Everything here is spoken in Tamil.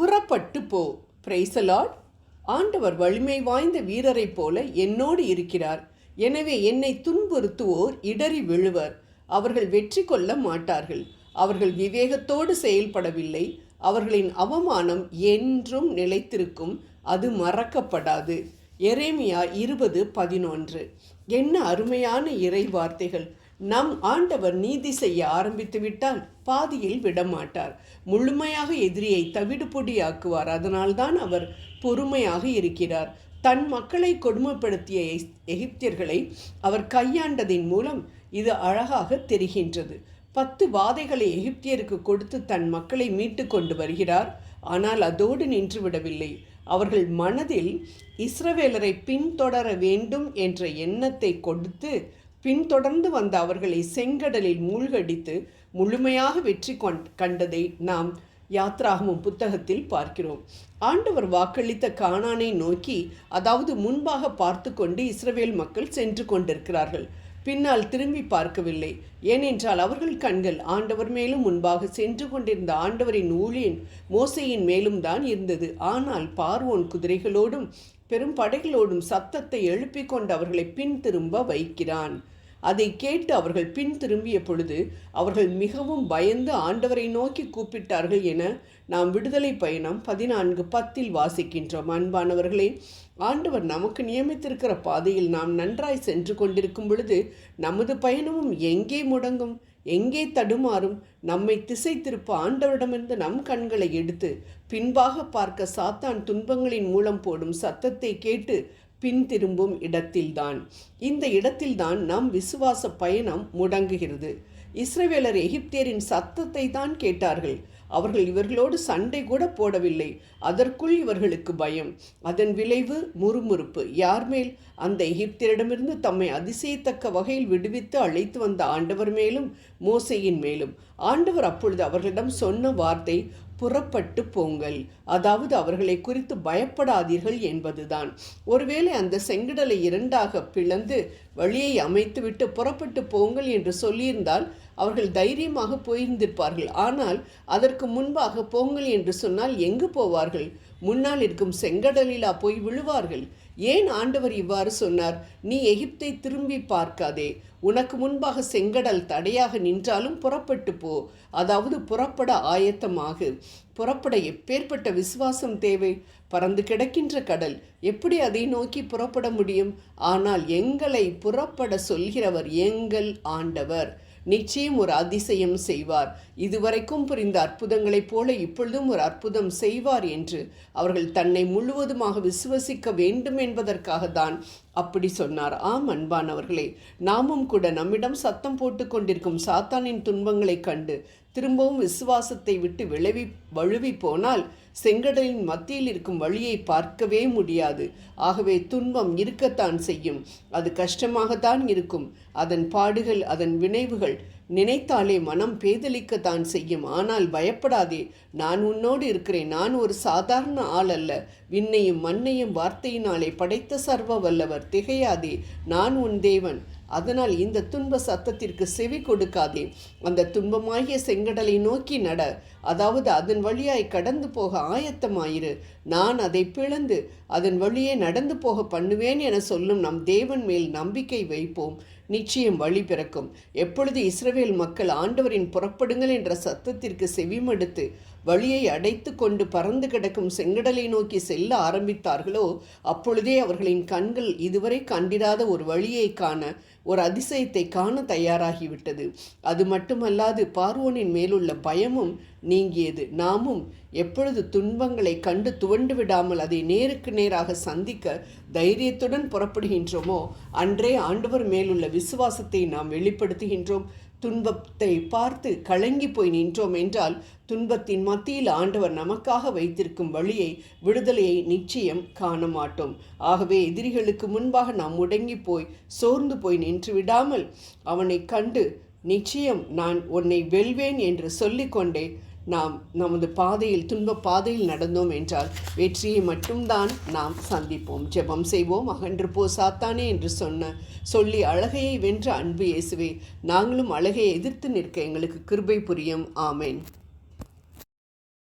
புறப்பட்டு போ. பிரைசலாட் ஆண்டவர் வலிமை வாய்ந்த வீரரைப் போல என்னோடு இருக்கிறார். எனவே என்னை துன்புறுத்துவோர் இடறி விழுவர். அவர்கள் வெற்றி கொள்ள மாட்டார்கள். அவர்கள் விவேகத்தோடு செயல்படவில்லை. அவர்களின் அவமானம் என்றும் நிலைத்திருக்கும். அது மறக்கப்படாது. எரேமியா இருபது பதினொன்று. என்ன அருமையான இறை வார்த்தைகள். நம் ஆண்டவர் நீதி செய்ய ஆரம்பித்து விட்டால் பாதியில் விடமாட்டார். முழுமையாக எதிரியை தவிடுபொடியாக்குவார். அதனால்தான் அவர் பொறுமையாக இருக்கிறார். தன் மக்களை கொடுமைப்படுத்திய எகிப்தியர்களை அவர் கையாண்டதின் மூலம் இது அழகாக தெரிகின்றது. பத்து வாதைகளை எகிப்தியருக்கு கொடுத்து தன் மக்களை மீட்டு கொண்டு வருகிறார். ஆனால் அதோடு நின்றுவிடவில்லை அவர்கள் மனதில் இஸ்ரவேலரை பின்தொடர வேண்டும் என்ற எண்ணத்தை கொடுத்து பின்தொடர்ந்து வந்த அவர்களை செங்கடலில் மூழ்கடித்து முழுமையாக வெற்றி கொண் கண்டதை நாம் யாத்ராகமும் புத்தகத்தில் பார்க்கிறோம். ஆண்டவர் வாக்களித்த கானானை நோக்கி அதாவது முன்பாக பார்த்து கொண்டு இஸ்ரவேல் மக்கள் சென்று கொண்டிருக்கிறார்கள். பின்னால் திரும்பி பார்க்கவில்லை. ஏனென்றால் அவர்கள் கண்கள் ஆண்டவர் மேலும் முன்பாக சென்று கொண்டிருந்த ஆண்டவரின் ஊழியன் மோசையின் மேலும் தான் இருந்தது. ஆனால் பார்வோன் குதிரைகளோடும் பெரும் படைகளோடும் சத்தத்தை எழுப்பிக் கொண்டு அவர்களை பின் திரும்ப வைக்கிறான். அதை கேட்டு அவர்கள் பின் திரும்பிய பொழுது அவர்கள் மிகவும் பயந்து ஆண்டவரை நோக்கி கூப்பிட்டார்கள் என நாம் விடுதலை பயணம் பதினான்கு பத்தில் வாசிக்கின்றோம். அன்பானவர்களே ஆண்டவர் நமக்கு நியமித்திருக்கிற பாதையில் நாம் நன்றாய் சென்று கொண்டிருக்கும் பொழுது நமது பயணமும் எங்கே முடங்கும்? எங்கே தடுமாறும்? நம்மை திசை திருப்ப ஆண்டவரிடமிருந்து நம் கண்களை எடுத்து பின்பாக பார்க்க சாத்தான் துன்பங்களின் மூலம் போடும் சத்தத்தை கேட்டு பின் திரும்பும் இடத்தில்தான். இந்த இடத்தில்தான் நம் விசுவாச பயணம் முடங்குகிறது. இஸ்ரேவேலர் எகிப்தியரின் சத்தத்தை தான் கேட்டார்கள். அவர்கள் இவர்களோடு சண்டை கூட போடவில்லை. அதற்குள் இவர்களுக்கு பயம். அதன் விளைவு முறுமுறுப்பு. யார் மேல்? அந்த எகிப்தியரிடமிருந்து தம்மை அதிசயத்தக்க வகையில் விடுவித்து அழைத்து வந்த ஆண்டவர் மேலும் மோசையின் மேலும். ஆண்டவர் அப்பொழுது அவர்களிடம் சொன்ன வார்த்தை புறப்பட்டு போங்கள். அதாவது அவர்களை குறித்து பயப்படாதீர்கள் என்பதுதான். ஒருவேளை அந்த செங்கடலை இரண்டாக பிளந்து வழியை அமைத்துவிட்டு புறப்பட்டு போங்கள் என்று சொல்லியிருந்தால் அவர்கள் தைரியமாக போயிருந்திருப்பார்கள். ஆனால் அதற்கு முன்பாக போங்கள் என்று சொன்னால் எங்கு போவார்கள்? முன்னால் இருக்கும் செங்கடலிலா போய் விழுவார்கள். ஏன் ஆண்டவர் இவ்வாறு சொன்னார்? நீ எகிப்தை திரும்பி பார்க்காதே. உனக்கு முன்பாக செங்கடல் தடையாக நின்றாலும் புறப்பட்டு போ. அதாவது புறப்பட ஆயத்தமாகு. புறப்பட எப்பேற்பட்ட விசுவாசம் தேவை? பறந்து கிடக்கின்ற கடல். எப்படி அதை நோக்கி புறப்பட முடியும்? ஆனால் எங்களை புறப்பட சொல்கிறவர் எங்கள் ஆண்டவர். நிச்சயம் ஒரு அதிசயம் செய்வார். இதுவரைக்கும் புரிந்த அற்புதங்களைப் போல இப்பொழுதும் ஒரு அற்புதம் செய்வார் என்று அவர்கள் தன்னை முழுவதுமாக விசுவசிக்க வேண்டும் என்பதற்காக தான் அப்படி சொன்னார். ஆம் அன்பானவர்களே நாமும் கூட நம்மிடம் சத்தம் போட்டு கொண்டிருக்கும் சாத்தானின் துன்பங்களைக் கண்டு திரும்பவும் விசுவாசத்தை விட்டு விளைவி வழுவி போனால் செங்கடலின் மத்தியில் இருக்கும் வழியை பார்க்கவே முடியாது. ஆகவே துன்பம் இருக்கத்தான் செய்யும். அது கஷ்டமாகத்தான் இருக்கும். அதன் பாடுகள் அதன் வினைவுகள் நினைத்தாலே மனம் பேதலிக்கத்தான் செய்யும். ஆனால் பயப்படாதே நான் உன்னோடு இருக்கிறேன். நான் ஒரு சாதாரண ஆள் அல்ல. விண்ணையும் மண்ணையும் வார்த்தையினாலே படைத்த சர்வ வல்லவர். திகையாதே நான் உன் தேவன். அதனால் இந்த துன்ப சத்தத்திற்கு செவி கொடுக்காதே. அந்த துன்பமாகிய செங்கடலை நோக்கி நட. அதாவது அதன் வழியாய் கடந்து போக ஆயத்தமாயிரு. நான் அதை பிளந்து அதன் வழியே நடந்து போக பண்ணுவேன் என சொல்லும் நம் தேவன் மேல் நம்பிக்கை வைப்போம். நிச்சயம் வழி பிறக்கும். எப்பொழுது இஸ்ரவேல் மக்கள் ஆண்டவரின் புறப்படுங்கள் என்ற சத்தத்திற்கு செவிமடுத்து வழியை அடைத்து கொண்டு பறந்து கிடக்கும் செங்கடலை நோக்கி செல்ல ஆரம்பித்தார்களோ அப்பொழுதே அவர்களின் கண்கள் இதுவரை கண்டிராத ஒரு வழியை காண ஒரு அதிசயத்தை காண தயாராகிவிட்டது. அது மட்டுமல்லாது பார்வோனின் மேலுள்ள பயமும் நீங்கியது. நாமும் எப்பொழுது துன்பங்களை கண்டு துவண்டு விடாமல் அதை நேருக்கு நேராக சந்திக்க தைரியத்துடன் புறப்படுகின்றோமோ அன்றே ஆண்டவர் மேலுள்ள விசுவாசத்தை நாம் வெளிப்படுத்துகின்றோம். துன்பத்தை பார்த்து கலங்கி போய் நின்றோம் என்றால் துன்பத்தின் மத்தியில் ஆண்டவர் நமக்காக வைத்திருக்கும் வழியை விடுதலையை நிச்சயம் காண மாட்டோம் ஆகவே எதிரிகளுக்கு முன்பாக நாம் முடங்கி போய் சோர்ந்து போய் நின்று விடாமல் அவனை கண்டு நிச்சயம் நான் உன்னை வெல்வேன் என்று சொல்லிக்கொண்டே நாம் நமது பாதையில் துன்ப பாதையில் நடந்தோம் என்றால் வெற்றியை மட்டும்தான் நாம் சந்திப்போம். ஜெபம் செய்வோம். அகன்று போ சாத்தானே என்று சொன்ன சொல்லி அழகையை வென்ற அன்பு இயேசுவே நாங்களும் அழகையை எதிர்த்து நிற்க எங்களுக்கு கிருபை புரியும். ஆமேன்.